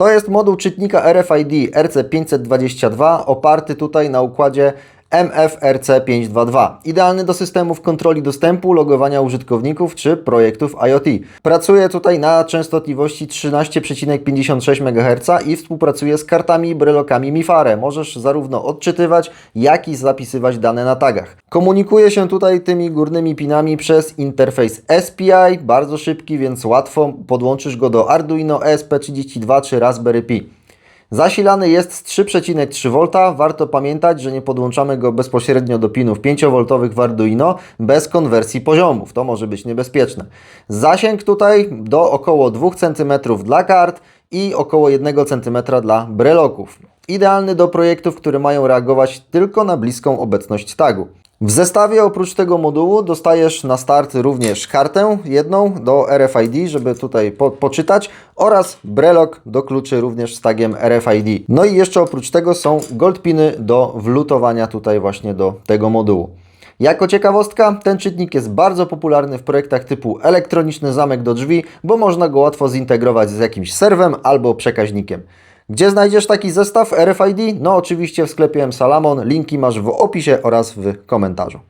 To jest moduł czytnika RFID RC522 oparty tutaj na układzie MFRC522. Idealny do systemów kontroli dostępu, logowania użytkowników czy projektów IoT. Pracuje tutaj na częstotliwości 13,56 MHz i współpracuje z kartami i brelokami MIFARE. Możesz zarówno odczytywać, jak i zapisywać dane na tagach. Komunikuje się tutaj tymi górnymi pinami przez interfejs SPI, bardzo szybki, więc łatwo podłączysz go do Arduino ESP32 czy Raspberry Pi. Zasilany jest z 3,3 V. Warto pamiętać, że nie podłączamy go bezpośrednio do pinów 5V w Arduino bez konwersji poziomów. To może być niebezpieczne. Zasięg tutaj do około 2 cm dla kart i około 1 cm dla breloków. Idealny do projektów, które mają reagować tylko na bliską obecność tagu. W zestawie oprócz tego modułu dostajesz na start również kartę jedną do RFID, żeby tutaj po, poczytać oraz brelok do kluczy również z tagiem RFID. No i jeszcze oprócz tego są goldpiny do wlutowania tutaj właśnie do tego modułu. Jako ciekawostka, ten czytnik jest bardzo popularny w projektach typu elektroniczny zamek do drzwi, bo można go łatwo zintegrować z jakimś serwem albo przekaźnikiem. Gdzie znajdziesz taki zestaw RFID? No oczywiście w sklepie M Salamon. Linki masz w opisie oraz w komentarzu.